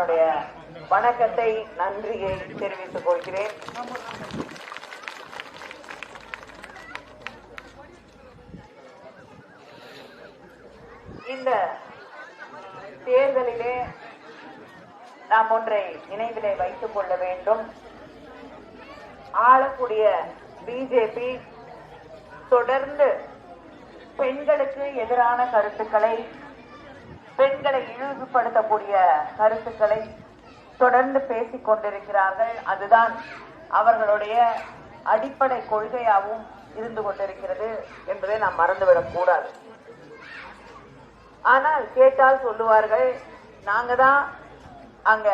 என்னுடைய வணக்கத்தை நன்றியை தெரிவித்துக் கொள்கிறேன். இந்த தேர்தலிலே நாம் ஒன்றை நினைவிலே வைத்துக் கொள்ள வேண்டும். ஆளக்கூடிய பிஜேபி தொடர்ந்து பெண்களுக்கு எதிரான கருத்துக்களை பெண்களை இழிவுபடுத்தக்கூடிய கருத்துக்களை தொடர்ந்து பேசிக் கொண்டிருக்கிறார்கள். அதுதான் அவர்களுடைய அடிப்படை கொள்கையாகவும் இருந்து கொண்டிருக்கிறது என்பதை நாம் மறந்துவிடக் கூடாது. ஆனால் கேட்டால் சொல்லுவார்கள் நாங்க தான் அங்க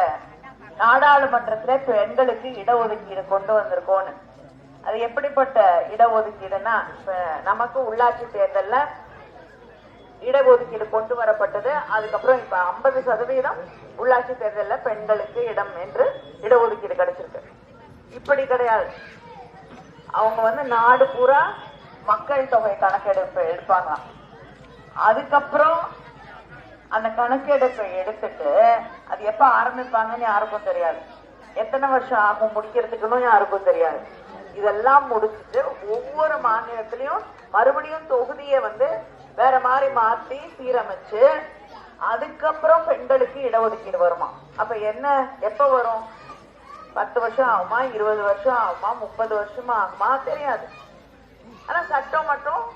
நாடாளுமன்றத்தில் பெண்களுக்கு இடஒதுக்கீடு கொண்டு வந்திருக்கோம்னு. அது எப்படிப்பட்ட இடஒதுக்கீடுன்னா நமக்கு உள்ளாட்சி தேர்தலில் இடஒதுக்கீடு கொண்டு வரப்பட்டது. அதுக்கப்புறம் இப்ப ஐம்பது சதவீதம் உள்ளாட்சி தேர்தலில் பெண்களுக்கு இடம் என்று இடஒதுக்கீடு கிடைச்சிருக்கு. இப்படி கிடையாது. அவங்க வந்து நாடு பூரா மக்கள் தொகை கணக்கெடுப்பு எடுப்பாங்களாம் அதுக்கப்புறம் அந்த கணக்கெடுப்பை எடுத்துட்டு அது எப்ப ஆரம்பிப்பாங்கன்னு யாருக்கும் தெரியாது. எத்தனை வருஷம் ஆகும்? முடிக்கிறதுக்குன்னு யாருக்கும் தெரியாது. இதெல்லாம் முடிச்சுட்டு ஒவ்வொரு மாநிலத்திலையும் மறுபடியும் தொகுதியை வந்து வேற மாதிரி மாத்தி சீரமைச்சு அதுக்கப்புறம் பெண்களுக்கு இடஒதுக்கீடு வருமா? அப்ப என்ன எப்ப வரும்? பத்து வருஷம் ஆகுமா? இருபது வருஷம் ஆகுமா? முப்பது வருஷமா ஆகுமா? தெரியாது. ஆனா சட்டம் மட்டும்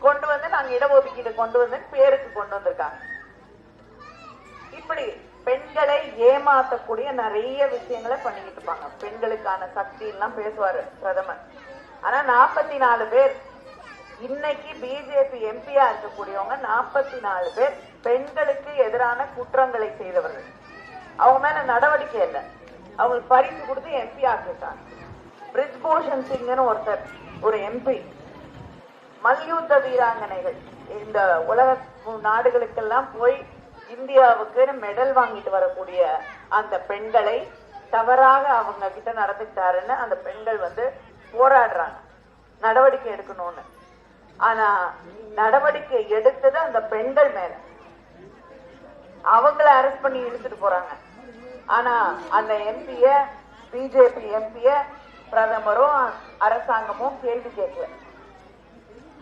கொண்டு வந்து நாங்க இடஒதுக்கீடு கொண்டு வந்து பேருக்கு கொண்டு வந்திருக்காங்க. இப்படி பெண்களை ஏமாத்தக்கூடிய நிறைய விஷயங்களை பண்ணிக்கிட்டு இருப்பாங்க. பெண்களுக்கான சக்தி எல்லாம் பேசுவாரு பிரதமர். ஆனா நாற்பத்தி நாலு பேர் இன்னைக்கு பிஜேபி எம்பியா இருக்கக்கூடியவங்க நாற்பத்தி நாலு பேர் பெண்களுக்கு எதிரான குற்றங்களை செய்தவர்கள். அவங்க மேல நடவடிக்கை இல்லை. அவங்களுக்கு பரிசு கொடுத்து எம்பி ஆக்கிட்டாங்க பிரிஜ்பூஷன் சிங்னு ஒருத்தர் ஒரு எம்பி மல்யுத்த வீராங்கனைகள். இந்த உலக நாடுகளுக்கெல்லாம் போய் இந்தியாவுக்கு மெடல் வாங்கிட்டு வரக்கூடிய அந்த பெண்களை தவறாக அவங்க கிட்ட நடந்துட்டாருன்னு அந்த பெண்கள் வந்து போராடுறாங்க. நடவடிக்கை எடுக்கணும்னு. ஆனா நடவடிக்கை எடுத்தது அந்த பெண்கள் மேல. அவங்கள அரெஸ்ட் பண்ணி இழுத்துட்டு போறாங்க. ஆனா அந்த எம்பிய பிஜேபி எம்பிய பிரதமரும் அரசாங்கமும் கேள்வி கேட்கல.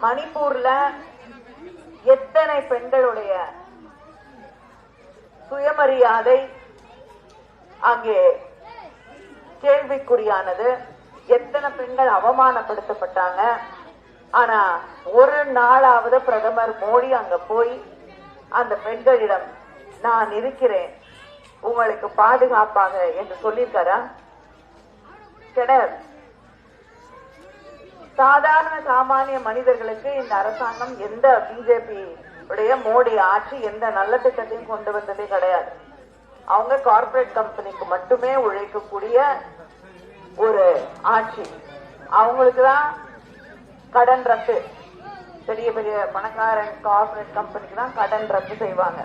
மணிப்பூர்ல எத்தனை பெண்களுடைய சுயமரியாதை அங்கே கேள்விக்குறியானது? எத்தனை பெண்கள் அவமானப்படுத்தப்பட்டாங்க? ஆனா ஒரு நாளாவது பிரதமர் மோடி அங்க போய் அந்த பெண்களிடம் நான் இருக்கிறேன். உங்களுக்கு பாதுகாப்பாக என்று சொல்லியிருக்காரா? கிடையாது சாதாரண சாமானிய மனிதர்களுக்கு இந்த அரசாங்கம் எந்த பிஜேபி உடைய மோடி ஆட்சி எந்த நல்ல திட்டத்தையும் கொண்டு வந்ததே கிடையாது. அவங்க கார்ப்பரேட் கம்பெனிக்கு மட்டுமே உழைக்கக்கூடிய ஒரு ஆட்சி. அவங்களுக்கு தான் கடன் ரத்து. பெரிய பெரிய பணக்காரன் கார்பரேட் கம்பெனிக்கு தான் கடன் ரத்து செய்வாங்க.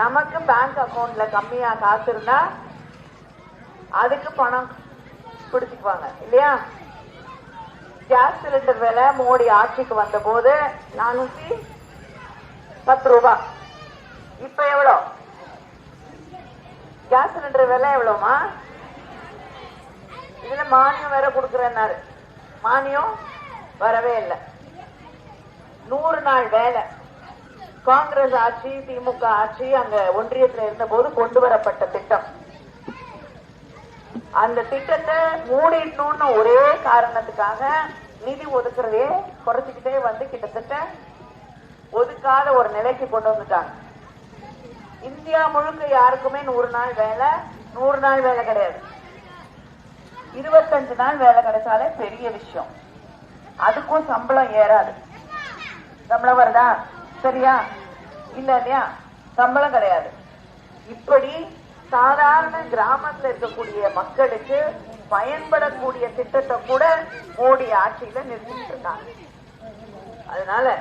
நமக்கு பேங்க் அக்கௌண்ட்ல கம்மியா காசு இருந்தா அதுக்கு பணம் பிடிச்சிக்குவாங்க. இல்லையா? கேஸ் சிலிண்டர் விலை மோடி ஆட்சிக்கு வந்த போது நானூத்தி பத்து ரூபாய் இப்ப எவ்வளோ? கேஸ் சிலிண்டர் விலை எவ்வளோமா இதுல மானியம் வேற கொடுக்குறேன்னாரு. மானியம் வரவே இல்லை. நூறு நாள் வேலை. காங்கிரஸ் ஆட்சி திமுக ஆட்சி அங்க ஒன்றியத்தில் இருந்த போது கொண்டு வரப்பட்ட திட்டம். அந்த திட்டத்தை மூடிடணும்னு ஒரே காரணத்துக்காக நிதி ஒதுக்குறதே குறைச்சிக்கிட்டே வந்து கிட்டத்தட்ட ஒதுக்காத ஒரு நிலைக்கு கொண்டு வந்துட்டாங்க. இந்தியா முழுக்க யாருக்குமே நூறு நாள் வேலை நூறு நாள் வேலை கிடையாது. இருபத்தஞ்சு நாள் வேலை கிடைச்சாலே பெரிய விஷயம். அதுக்கும் சம்பளம் ஏறாது. சம்பளம் வருதா? சரியா? இல்ல இல்லையா? சம்பளம் கிடையாது. இப்படி சாதாரண கிராமத்துல இருக்கக்கூடிய மக்களுக்கு பயன்படக்கூடிய திட்டத்தை கூட மோடி ஆட்சியில நிறுத்திட்டு இருக்காங்க. அதனால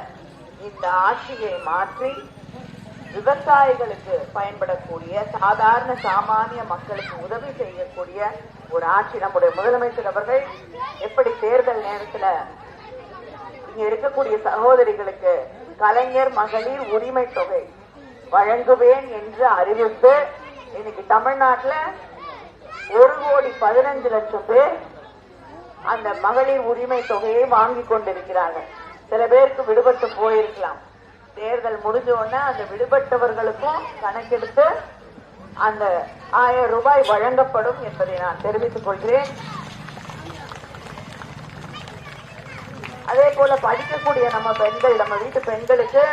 இந்த ஆட்சியை மாற்றி விவசாயிகளுக்கு பயன்படக்கூடிய சாதாரண சாமானிய மக்களுக்கு உதவி செய்யக்கூடிய ஒரு ஆட்சி நம்முடைய முதலமைச்சர் அவர்கள் எப்படி தேர்தல் நேரத்துல இங்க இருக்கக்கூடிய சகோதரிகளுக்கு கலைஞர் மகளிர் உரிமை தொகை வழங்குவேன் என்று அறிவித்து இன்னைக்கு தமிழ்நாட்டுல ஒரு கோடி பதினஞ்சு லட்சம் பேர் அந்த மகளிர் உரிமை தொகையை வாங்கி கொண்டிருக்கிறாங்க. சில பேருக்கு விடுபட்டு போயிருக்கலாம். தேர்தல் முடிஞ்ச உடனே அந்த விடுபட்டவர்களுக்கும் கணக்கெடுத்து அந்த ஆயிரம் ரூபாய் வழங்கப்படும் என்பதை நான் தெரிவித்துக் கொள்கிறேன். அதே போல படிக்கக்கூடிய நம்ம பெண்கள் நம்ம வீட்டு பெண்களுக்கு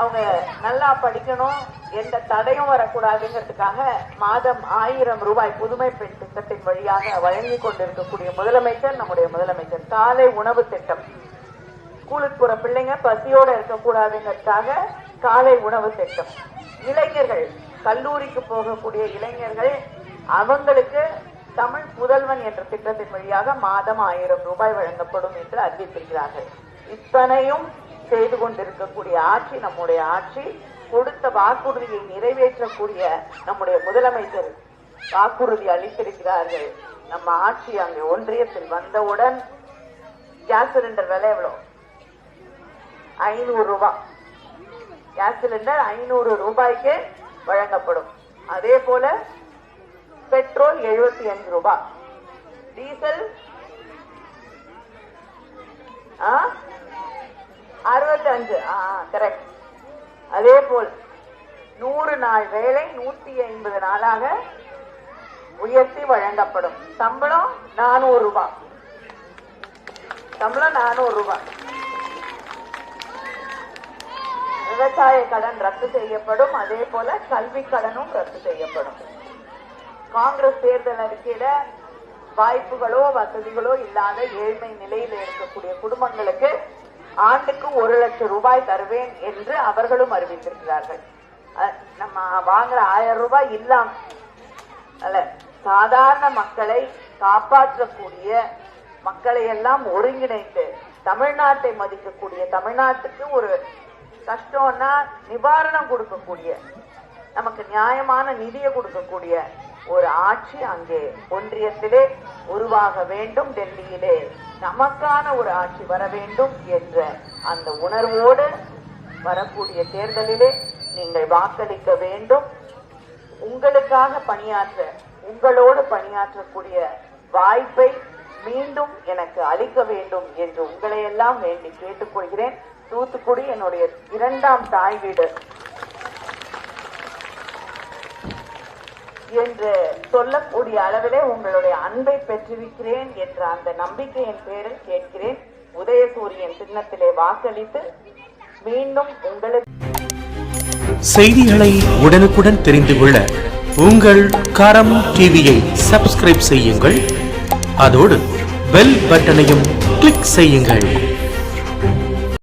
அவங்க நல்லா படிக்கணும் எந்த தடையும் வரக்கூடாதுங்கிறதுக்காக மாதம் ஆயிரம் ரூபாய் புதுமை பெண் திட்டத்தின் வழியாக வழங்கி கொண்டிருக்கக்கூடிய முதலமைச்சர் நம்முடைய முதலமைச்சர் காலை உணவு திட்டம். ஸ்கூலுக்கு போற பிள்ளைங்க பசியோட இருக்கக்கூடாதுங்கிறதுக்காக காலை உணவு திட்டம். இளைஞர்கள் கல்லூரிக்கு போகக்கூடிய இளைஞர்கள் அவங்களுக்கு தமிழ் புதல்வன் என்ற திட்டத்தின் வழியாக மாதம் ஆயிரம் ரூபாய் வழங்கப்படும் என்று அறிவித்திருக்கிறார்கள். இத்தனையும் செய்து கொண்டிருக்கக்கூடிய ஆட்சி நம்முடைய ஆட்சி கொடுத்த வாக்குறுதியை நிறைவேற்றக்கூடிய நம்முடைய முதலமைச்சர் வாக்குறுதி அளித்திருக்கிறார்கள். நம்ம ஆட்சி அங்கே ஒன்றியத்தில் வந்தவுடன் கேஸ் சிலிண்டர் விலை எவ்வளோ? ஐநூறு ரூபாய் கேஸ் சிலிண்டர் ஐநூறு ரூபாய்க்கு வழங்கப்படும். அதே போல பெட்ரோல் எழுபத்தி அஞ்சு ரூபாய் டீசல்? அறுபத்தி அஞ்சு கரெக்ட் அதே போல் நூறு நாள் வேலை நூத்தி ஐம்பது நாளாக உயர்த்தி வழங்கப்படும். சம்பளம் நானூறு ரூபாய் சம்பளம் நானூறு ரூபாய் விவசாய கடன் ரத்து செய்யப்படும். அதே போல கல்வி கடனும் ரத்து செய்யப்படும். காங்கிரஸ் தேர்தல் அறிக்கையில வாய்ப்புகளோ வசதிகளோ இல்லாத ஏழ்மை நிலையில இருக்கக்கூடிய குடும்பங்களுக்கு ஆண்டுக்கு ஒரு லட்சம் ரூபாய் தருவேன் என்று அவர்களும் அறிவித்திருக்கிறார்கள். நம்ம வாங்குற ஆயிரம் ரூபாய் இல்லாம. அல்ல சாதாரண மக்களை காப்பாற்றக்கூடிய மக்களை எல்லாம் ஒருங்கிணைத்து தமிழ்நாட்டை மதிக்கக்கூடிய தமிழ்நாட்டுக்கு ஒரு கஷ்டம்னா நிவாரணம் கொடுக்கக்கூடிய நமக்கு நியாயமான நிதியை கொடுக்கக்கூடிய ஒரு ஆட்சி அங்கே ஒன்றியத்திலே உருவாக வேண்டும் டெல்லியிலே. நமக்கான ஒரு ஆட்சி வர வேண்டும் என்ற அந்த உணர்வோடு வரக்கூடிய தேர்தலிலே நீங்கள் வாக்களிக்க வேண்டும். உங்களுக்காக பணியாற்ற உங்களோடு பணியாற்றக்கூடிய வாய்ப்பை மீண்டும் எனக்கு அளிக்க வேண்டும் என்று உங்களையெல்லாம் வேண்டி கேட்டுக்கொள்கிறேன். தூத்துக்குடி என்னுடைய இரண்டாம் தாய் வீடு. என்று சொல்லக்கூடிய அளவிலே உங்களுடைய அன்பை பெற்றிருக்கிறேன் என்ற அந்த நம்பிக்கையின் பேரில் கேட்கிறேன். உதயசூரியன் சின்னத்திலே வாக்களித்து மீண்டும் உங்களுக்கு செய்திகளை உடனுக்குடன் தெரிந்து கொள்ள உங்கள் கரம் டிவியை சப்ஸ்கிரைப் செய்யுங்கள். அதோடு பெல் பட்டனையும் கிளிக் செய்யுங்கள்.